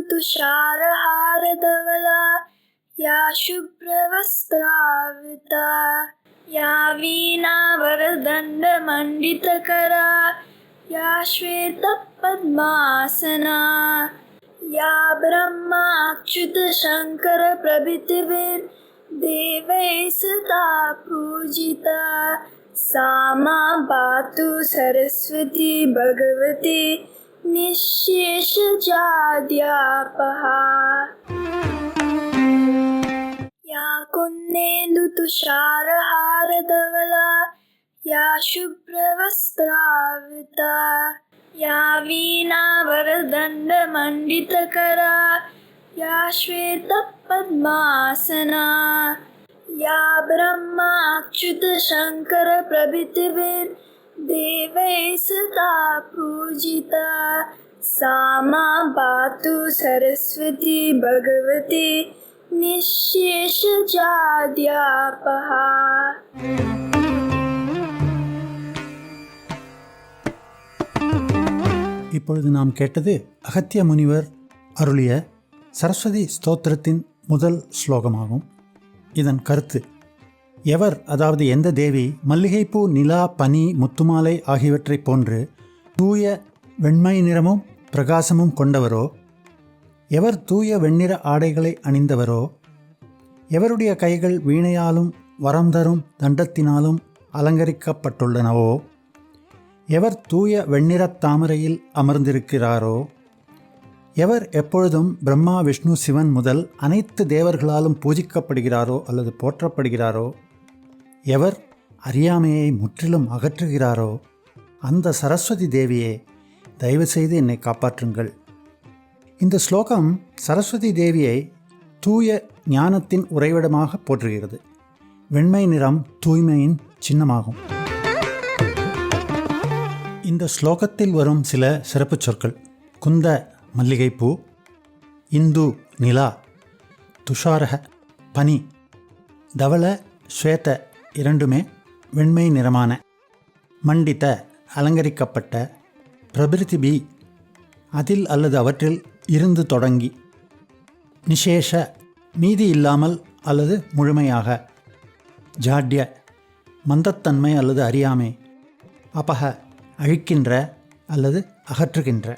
तुषारहारधवला या शुभ्रवस्त्रावृता, या वीणावरदण्डमण्डितकरा, या श्वेतपद्मासना, या ब्रह्माच्युतशङ्करप्रभृतिभिर्देवैः सदा पूजिता सा मा पातु सरस्वती भगवती निःशेषजाड्यापहा या कुन्देन्दुतुषारहारधवला या शुभ्रवस्त्रावृता या वीणावरदण्डमण्डितकरा या श्वेतपद्मासना या ब्रह्माच्युतशङ्करप्रभृतिभिर्देवैः सदा पूजिता सा मा पातु सरस्वती भगवती निःशेषजाड्यापहा இப்பொழுது நாம் கேட்டது அகத்திய முனிவர் அருளிய சரஸ்வதி ஸ்தோத்திரத்தின் முதல் ஸ்லோகமாகும் இதன் கருத்து எவர் அதாவது எந்த தேவி மல்லிகைப்பூ நிலா பனி முத்துமாலை ஆகியவற்றைப் போன்று தூய வெண்மை நிறமும் பிரகாசமும் கொண்டவரோ? எவர் தூய வெண்ணிற ஆடைகளை அணிந்தவரோ? எவருடைய கைகள் வீணையாலும் வரம் தரும் தண்டத்தினாலும் அலங்கரிக்கப்பட்டுள்ளனவோ? எவர் தூய வெண்ணிற தாமரையில் அமர்ந்திருக்கிறாரோ? எவர் எப்பொழுதும் பிரம்மா விஷ்ணு சிவன் முதல் அனைத்து தேவர்களாலும் பூஜிக்கப்படுகிறாரோ அல்லது போற்றப்படுகிறாரோ? எவர் அறியாமையை முற்றிலும் அகற்றுகிறாரோ அந்த சரஸ்வதி தேவியே தயவுசெய்து என்னை காப்பாற்றுங்கள். இந்த ஸ்லோகம் சரஸ்வதி தேவியை தூய ஞானத்தின் உறைவிடமாக போற்றுகிறது. வெண்மை நிறம் தூய்மையின் சின்னமாகும். இந்த ஸ்லோகத்தில் வரும் சில சிறப்புச் சொற்கள். குந்த மல்லிகைப்பூ இந்து நிலா துஷாரக பனி தவள ஸ்வேத இரண்டுமே வெண்மை நிறமான மண்டித்த அலங்கரிக்கப்பட்ட பிரபிருதிபி அதில் அல்லது அவற்றில் இருந்து தொடங்கி நிசேஷ மீதி இல்லாமல் அல்லது முழுமையாக ஜாட்ய மந்தத்தன்மை அல்லது அறியாமை அப்பக அழிக்கின்ற அல்லது அகற்றுகின்ற.